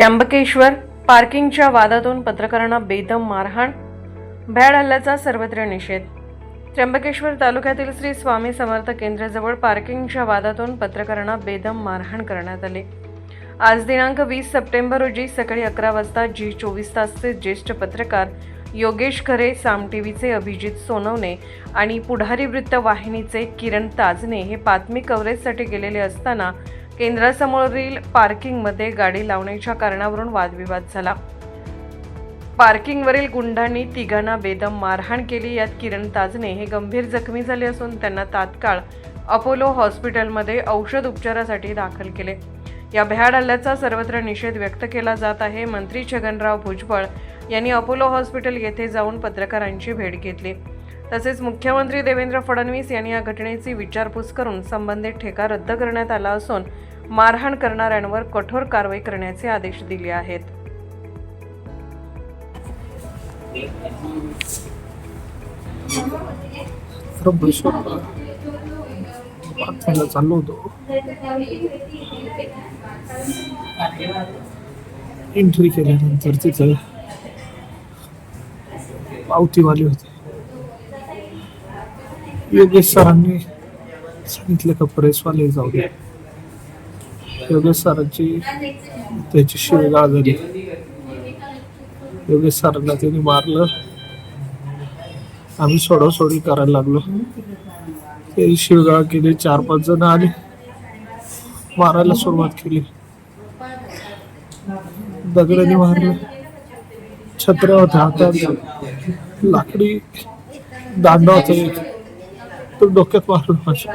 त्र्यंबकेश्वर पार्किंगच्या वादातून पत्रकारांना बेदम मारहाण भ्याड हल्ल्याचा सर्वत्र निषेध. त्र्यंबकेश्वर तालुक्यातील श्री स्वामी समर्थ केंद्राजवळ पार्किंगच्या वादातून पत्रकारांना बेदम मारहाण करण्यात आले. आज दिनांक वीस सप्टेंबर रोजी सकाळी अकरा वाजता जी चोवीस तासचे ज्येष्ठ पत्रकार योगेश खरे साम टी व्हीचे अभिजित सोनवणे आणि पुढारी वृत्त वाहिनीचे किरण ताजने हे बातमी कव्हरेजसाठी गेलेले असताना केंद्रासमोरील पार्किंगमध्ये गाडी लावण्याच्या कारणावरून वादविवाद झाला. पार्किंगवरील गुंडांनी तिघांना बेदम मारहाण केली. यात किरण ताजने हे गंभीर जखमी झाले असून त्यांना तात्काळ अपोलो हॉस्पिटलमध्ये औषध उपचारासाठी दाखल केले. या भ्याड हल्ल्याचा सर्वत्र निषेध व्यक्त केला जात आहे. मंत्री छगनराव भुजबळ यांनी अपोलो हॉस्पिटल येथे जाऊन पत्रकारांची भेट घेतली. तसेच मुख्यमंत्री देवेंद्र फडणवीस यांनी या घटनेची विचारपूस करून संबंधित ठेका रद्द करण्यात आला असून मारहाण करणाऱ्यांवर कठोर कारवाई करण्याचे आदेश दिले आहेत. चाललो होतो एंट्री केल्यानंतर तिथं पावतीवाले होते. योगेश सरांनी सांगितलं का प्रेसवाले जाऊ दे. योगेश सरांची त्याची शिवगाळ झाली योगेश सरांना त्यांनी मारलं. आम्ही सोडासोडी करायला लागलो. ते शिवगाळ केली चार पाच जण आले. मारायला सुरुवात केली. दगडाने मारलं. छत्र होत्या हातात लाकडी दांडा होता तो डोक्यात मारलं. माझ्या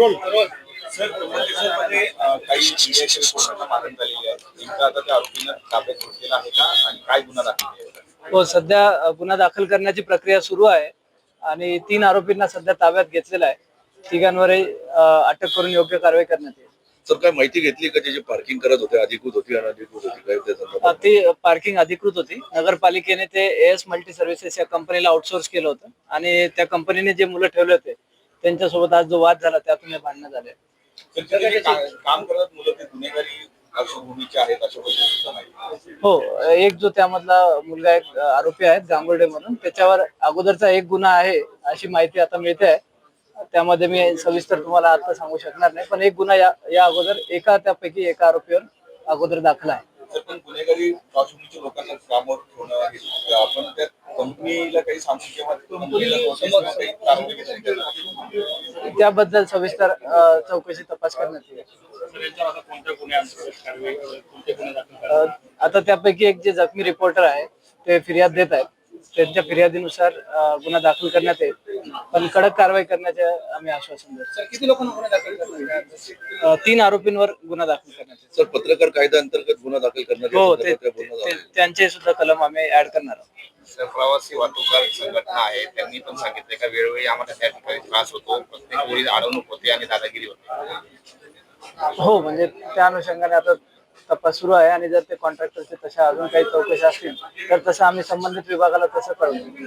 सर त्र्यंबकेश्वरमध्ये अ, काही मीडियाच्या रिपोर्टरला मारण झालेली आहे. नेमकं आता त्या आरोपीनं ताब्यात घेतलेला आहे का आणि काय गुन्हा दाखल केला हो सध्या गुन्हा दाखल करण्याची प्रक्रिया सुरू आहे आणि तीन आरोपींना सध्या ताब्यात घेतलेला आहे. तिघांवरही अ, अटक करून योग्य कारवाई करण्यात येईल. सर काय माहिती घेतली का जे जे पार्किंग करत होते अधिकृत होती अनधिकृत होती काय त्या अ, संदर्भात ती पार्किंग अधिकृत होती. नगरपालिकेने ते एस मल्टी सर्व्हिसेस या कंपनीला आउटसोर्स केलं होतं आणि त्या कंपनीने जे मुलं ठेवले होते त्यांच्यासोबत आज जो वाद झाला त्यातून हे भांडणं झाले. काम करत मुलं ते गुन्हेगारी हो एक जो त्यामधला मुलगा एक आरोपी आहे गांगुर्डे म्हणून त्याच्यावर अगोदरचा एक गुन्हा आहे अशी माहिती आता मिळते आहे. त्यामध्ये मी सविस्तर तुम्हाला आता सांगू शकणार नाही पण एक गुन्हा या या अगोदर एका त्यापैकी एका आरोपीवर अगोदर दाखला आहे. पण गुन्हेगारी लोकांना ठेवणं. आपण कंपनीला काही सांगू किंवा कंपनीला notice किंवा काही कारवाई केली तर त्याबद्दल सविस्तर अ, चौकशी तपास करण्यात येईल. अ, आता त्यापैकी एक जे जखमी रिपोर्टर आहे ते फिर्याद देत आहेत. त्यांच्या फिर्यादीनुसार अ, गुन्हा दाखल करण्यात येईल. पण कडक कारवाई करण्याचे आम्ही आश्वासन देतो. किती लोकांना गुन्हे दाखल करणार अ, तीन आरोपींवर गुन्हा दाखल करण्यात येईल. सर पत्रकार कायदा अंतर्गत गुन्हा दाखल करण्यात हो या ते संदर्भात काय बोलणं ते- झालं? त्यांचे सुद्धा कलम आम्ही ऍड करणार आहोत. प्रवासी वाहतूकदार संघटना आहे. त्यांनी पण सांगितले का वेळोवेळी आम्हाला त्या ठिकाणी त्रास होतो. प्रत्येक वेळी अडवणूक होते आणि दादागिरी होते. हो म्हणजे त्या अनुषंगाने आता तपास सुरू आहे आणि जर ते कॉन्ट्रॅक्टरचे तशा अजून काही चौकशी असतील तर तसं आम्ही संबंधित विभागाला तसं कळवू.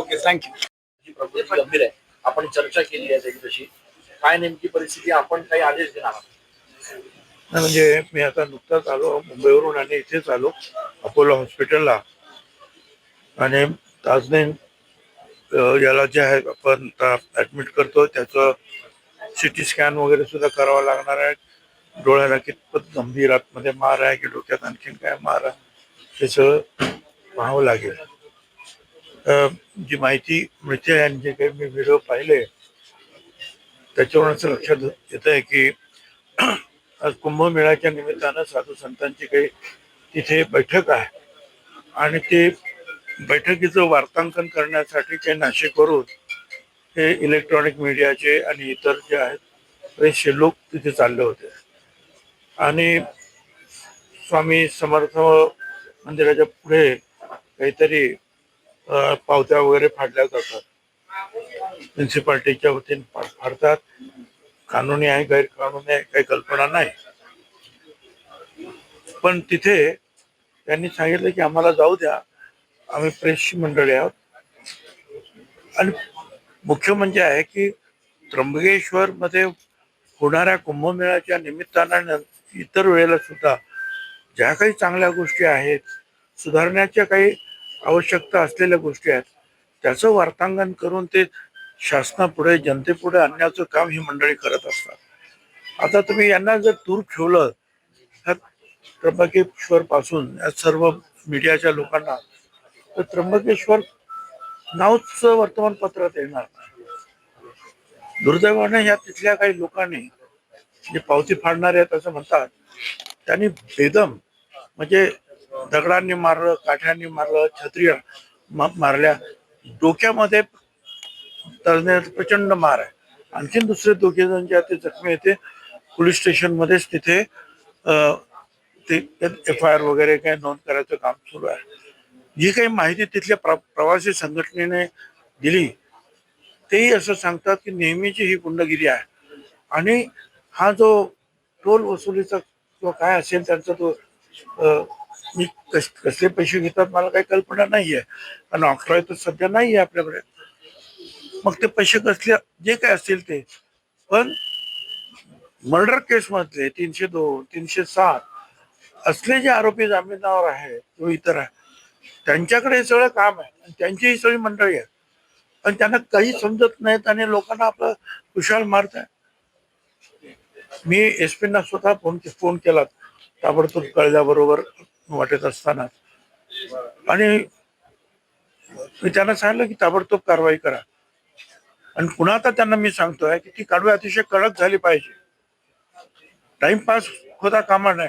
ओके थँक्यू गंभीर आहे. आपण चर्चा केली आहे त्याची तशी काय नेमकी परिस्थिती आपण काही आदेश देणार म्हणजे मी आता नुकताच आलो मुंबईवरून आणि इथेच आलो अपोलो हॉस्पिटलला. आणि ताजने याला जे आहे आपण ऍडमिट करतो त्याचं सी टी स्कॅन वगैरे सुद्धा करावं लागणार आहे. डोळ्याला कितपत गंभीर आतमध्ये मार आहे की डोक्यात आणखीन काय मार आहे हे सगळं पाहावं लागेल. जी माहिती मिळते आणि जे काही मी व्हिडिओ पाहिले त्याच्यावरून असं लक्षात येत आहे की आज कुंभमेळ्याच्या निमित्तानं साधू संतांची काही तिथे बैठक आहे. आणि ते बैठकीचं वार्तांकन करण्यासाठी काही नाशिकवरून हे इलेक्ट्रॉनिक मीडियाचे आणि इतर जे आहेत बरेचसे लोक तिथे चालले होते. आणि स्वामी समर्थ मंदिराच्या पुढे काहीतरी पावत्या वगैरे फाडल्या जातात. म्युन्सिपाल्टीच्या वतीने फाडतात. कानूनी आहे गैरकानूनी आहे काही कल्पना नाही. पण तिथे त्यांनी सांगितलं की आम्हाला जाऊ द्या. आम्ही प्रेसची मंडळी आहोत. आणि मुख्य म्हणजे आहे की त्र्यंबकेश्वर मध्ये होणाऱ्या कुंभमेळ्याच्या निमित्तानं इतर वेळेला सुद्धा ज्या काही चांगल्या गोष्टी आहेत सुधारण्याच्या काही आवश्यकता असलेल्या गोष्टी आहेत त्याचं वार्तांकन करून ते शासनापुढे जनतेपुढे आणण्याचं काम ही मंडळी करत असतात. आता तुम्ही यांना जर दूर ठेवलं ह्या त्र्यंबकेश्वर पासून या सर्व मीडियाच्या लोकांना तर त्र्यंबकेश्वर नावच वर्तमानपत्रात येणार. दुर्दैवाने या तिथल्या काही लोकांनी जे पावती फाडणारे आहेत असं म्हणतात त्यांनी बेदम म्हणजे दगडांनी मारलं काठ्यांनी मारलं छत्री मारल्या. डोक्यामध्ये तळण्यात प्रचंड मार आहे. आणखीन दुसरे दोघे जण जे ते जखमी येते ते पोलीस स्टेशनमध्येच तिथे अं, ते एफ आय आर वगैरे काही नोंद करायचं काम सुरू आहे. जी काही माहिती तिथल्या प्र प्रवासी संघटनेने दिली तेही असं सांगतात की नेहमीची ही गुंडगिरी आहे. आणि हा जो टोल वसुलीचा किंवा काय असेल त्यांचा तो मी कस कसले पैसे घेतात मला काही कल्पना नाही आहे कारण ऑक्ट्रॉय तर सध्या नाही आहे आपल्याकडे. मग ते पैसे कसले जे काय असतील ते. पण मर्डर केसमधले तीनशे दोन तीनशे सात असले जे आरोपी जामिनावर आहे तो इतर आहे त्यांच्याकडे हे सगळं काम आहे. आणि त्यांची ही सगळी मंडळी आहे पण त्यांना काही समजत नाहीत आणि लोकांना आपलं कुशाल मारत आहे. मी एस पीना स्वतः फोन फोन केला. ताबडतोब कळल्याबरोबर वाटत असताना. आणि मी त्यांना सांगितलं की ताबडतोब कारवाई करा. आणि पुन्हा आता त्यांना मी सांगतोय की ती कारवाई अतिशय कडक झाली पाहिजे. टाइमपास होता कामा नाही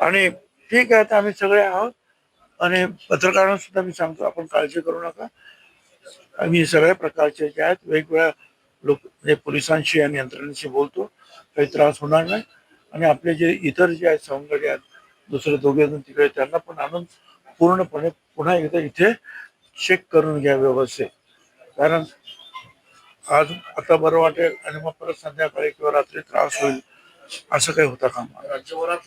आणि ठीक आहे तर आम्ही सगळे आहोत. आणि पत्रकारांना सुद्धा मी सांगतो आपण काळजी करू नका. आम्ही सगळ्या प्रकारचे जे आहेत वेगवेगळ्या लोक म्हणजे पोलिसांशी आणि यंत्रणांशी बोलतो. काही त्रास होणार नाही. आणि आपले जे इतर जे आहेत सवंगडी आहेत दुसरे दोघे जण तिकडे त्यांना पण आणून पूर्णपणे पुन्हा एकदा इथे चेक करून घ्या व्यवस्थित. कारण आज आता बरं वाटेल आणि मग परत संध्याकाळी किंवा रात्री त्रास होईल असं काही होता कामा राज्यभरात